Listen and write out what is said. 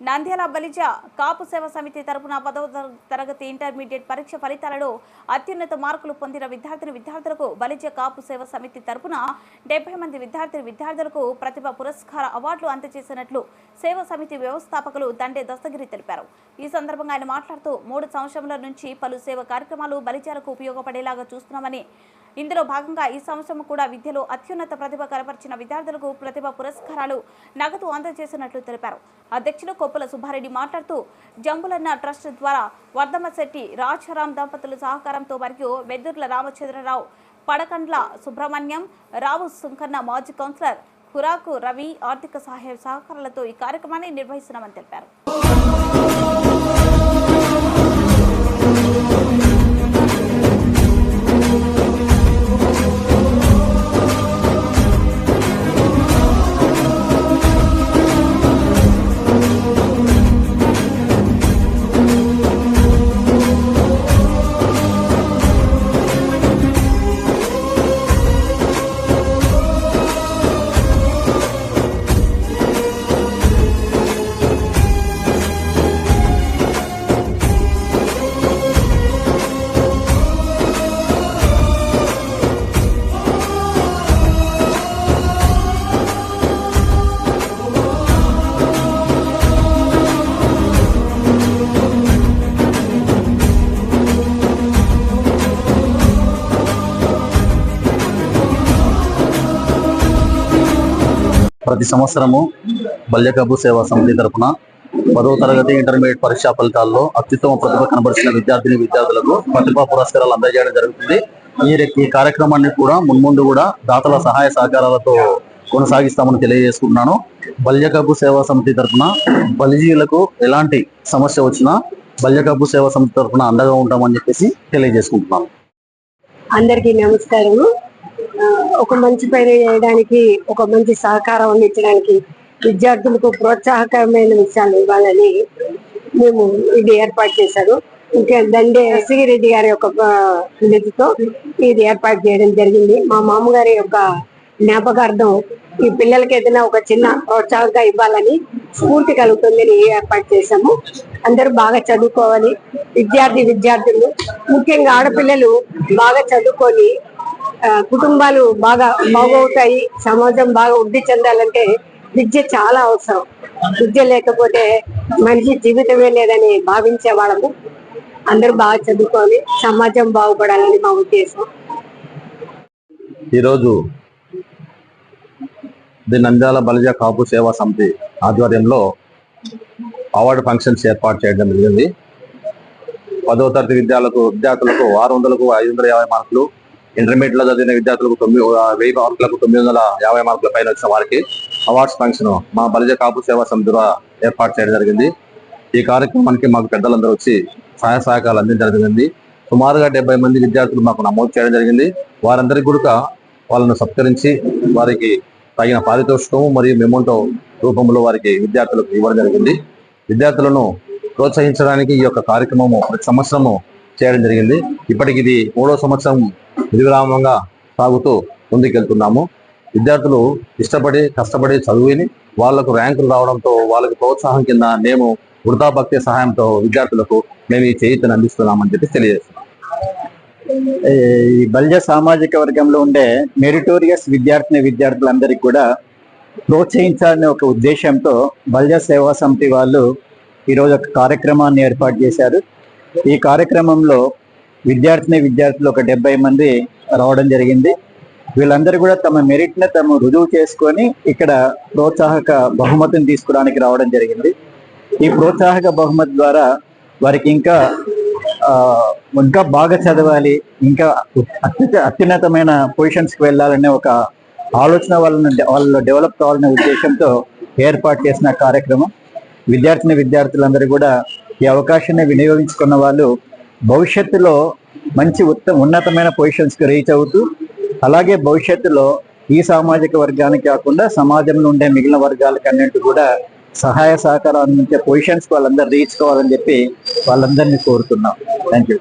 నంద్యాల బలిజ కాపు సేవ సమితి తరపున పదవ తరగతి ఇంటర్మీడియట్ పరీక్ష ఫలితాలలో అత్యున్నత మార్కులు పొందిన విద్యార్థిని విద్యార్థులకు బలిజ కాపు సేవ సమితి తరపున డెబ్బై మంది విద్యార్థిని విద్యార్థులకు ప్రతిభ పురస్కార అవార్డులు అందజేసినట్లు సేవ సమితి వ్యవస్థాపకులు దండే దస్తగిరి తెలిపారు. ఈ సందర్భంగా ఆయన మాట్లాడుతూ మూడు సంవత్సరముల నుంచి పలు సేవ కార్యక్రమాలు బలిజాలకు ఉపయోగపడేలాగా చూస్తున్నామని ఇందులో భాగంగా ఈ సంవత్సరం కూడా విద్యలో అత్యున్నత ప్రతిభ కనపరిచిన విద్యార్థులకు ప్రతిభ పురస్కారాలు నగదు అందజేసినట్లు తెలిపారు. అధ్యక్షులు కొప్పుల సుబ్బారెడ్డి మాట్లాడుతూ జంబులన్న ట్రస్ట్ ద్వారా వర్ధమశెట్టి రాజారాం దంపతుల సహకారంతో మరియు వెద్దుర్ల రామచంద్రరావు పడకండ్ల సుబ్రహ్మణ్యం రావు సుంకన్న మాజీ కౌన్సిలర్ కురాకు రవి ఆర్థిక సహాయ సహకారాలతో ఈ కార్యక్రమాన్ని నిర్వహిస్తున్నామని తెలిపారు. ప్రతి సంవత్సరము బల్యకబు సేవా సమితి తరపున పదవ తరగతి ఇంటర్మీడియట్ పరీక్షా ఫలితాల్లో అత్యుత్తమ ప్రతిభ కనబరిచిన విద్యార్థిని విద్యార్థులకు ప్రతిభా పురస్కారాలు అందజేయడం జరుగుతుంది. ఈ ఈ కార్యక్రమాన్ని కూడా మున్ముందు కూడా దాతల సహాయ సహకారాలతో కొనసాగిస్తామని తెలియజేసుకుంటున్నాను. బల్యకబు సేవా సమితి తరఫున బలిజీలకు ఎలాంటి సమస్య వచ్చినా బల్యకబు సేవా సమితి తరపున అండగా ఉంటామని చెప్పేసి తెలియజేసుకుంటున్నాను. అందరికీ నమస్కారము. ఒక మంచి పని చేయడానికి ఒక మంచి సహకారం అందించడానికి విద్యార్థులకు ప్రోత్సాహకరమైన విషయాలు ఇవ్వాలని మేము ఇది ఏర్పాటు చేశారు. ఇంకా దండే రెడ్డి గారి యొక్క నిధితో ఇది ఏర్పాటు చేయడం జరిగింది. మా మామగారి యొక్క జ్ఞాపకార్థం ఈ పిల్లలకి ఏదైనా ఒక చిన్న ప్రోత్సాహంగా ఇవ్వాలని స్ఫూర్తి కలుగుతుందని ఏర్పాటు చేశాము. అందరూ బాగా చదువుకోవాలి. విద్యార్థి విద్యార్థులు ముఖ్యంగా ఆడపిల్లలు బాగా చదువుకొని కుటుంబాలు బాగా బాగవుతాయి సమాజం బాగా వృద్ధి చెందాలంటే విద్య చాలా అవసరం. విద్య లేకపోతే మనిషి జీవితమే లేదని భావించే వాళ్ళము. అందరూ బాగా చదువుకోవాలి సమాజం బాగుపడాలని మా ఉద్దేశం. ఈరోజు ది నంద్యాల బలిజ కాపు సేవా సమితి ఆధ్వర్యంలో అవార్డు ఫంక్షన్స్ ఏర్పాటు చేయడం జరిగింది. పదో తరగతి విద్యార్థులకు విద్యార్థులకు ఆరు వందలకు ఐదు వందల యాభై మార్కులు ఇంటర్మీడియట్లో చదివిన విద్యార్థులకు తొమ్మిది వెయ్యి మార్కులకు తొమ్మిది వందల యాభై మార్కుల పైన వచ్చిన వారికి అవార్డ్స్ ఫంక్షన్ మా బలిజ కాపు సేవా సమితి ద్వారా ఏర్పాటు చేయడం జరిగింది. ఈ కార్యక్రమానికి మాకు పెద్దలందరూ వచ్చి సహాయ సహకారాలు అందించడం జరిగింది. సుమారుగా డెబ్బై మంది విద్యార్థులు మాకు నమోదు చేయడం జరిగింది. వారందరికీ కూడా వాళ్ళను సత్కరించి వారికి తగిన పారితోషికము మరియు మెమోంటో రూపంలో వారికి విద్యార్థులకు ఇవ్వడం జరిగింది. విద్యార్థులను ప్రోత్సహించడానికి ఈ యొక్క కార్యక్రమము ప్రతి సంవత్సరము చేయడం జరిగింది. ఇప్పటికి ఇది మూడో సంవత్సరం విధివిరామంగా సాగుతూ ముందుకెళ్తున్నాము. విద్యార్థులు ఇష్టపడి కష్టపడి చదివిని వాళ్ళకు ర్యాంకులు రావడంతో వాళ్ళకి ప్రోత్సాహం కింద మేము వృధాభక్తి సహాయంతో విద్యార్థులకు మేము ఈ చేయితను అందిస్తున్నామని చెప్పి తెలియజేస్తున్నాం. ఈ బల్జ సామాజిక వర్గంలో ఉండే మెరిటోరియస్ విద్యార్థిని విద్యార్థులందరికీ కూడా ప్రోత్సహించాలనే ఒక ఉద్దేశంతో బల్జ సేవా సమితి వాళ్ళు ఈరోజు ఒక కార్యక్రమాన్ని ఏర్పాటు చేశారు. ఈ కార్యక్రమంలో విద్యార్థిని విద్యార్థులు ఒక డెబ్బై మంది రావడం జరిగింది. వీళ్ళందరూ కూడా తమ మెరిట్ని తమ రుజువు చేసుకొని ఇక్కడ ప్రోత్సాహక బహుమతిని తీసుకోవడానికి రావడం జరిగింది. ఈ ప్రోత్సాహక బహుమతి ద్వారా వారికి ఇంకా ఆ, ఇంకా బాగా చదవాలి ఇంకా అత్యుత అత్యున్నతమైన పొజిషన్స్కి వెళ్ళాలనే ఒక ఆలోచన వాళ్ళని వాళ్ళు డెవలప్ కావాలనే ఉద్దేశంతో ఏర్పాటు చేసిన కార్యక్రమం. విద్యార్థిని విద్యార్థులందరూ కూడా ఈ అవకాశాన్ని వినియోగించుకున్న వాళ్ళు భవిష్యత్తులో మంచి ఉత్త ఉన్నతమైన పొజిషన్స్కి రీచ్ అవుతూ అలాగే భవిష్యత్తులో ఈ సామాజిక వర్గానికి కాకుండా సమాజంలో ఉండే మిగిలిన వర్గాలకు అన్నింటి కూడా సహాయ సహకారాలు అందించే పొజిషన్స్ వాళ్ళందరూ రీచ్ కావాలని చెప్పి వాళ్ళందరినీ కోరుతున్నాం. Thank you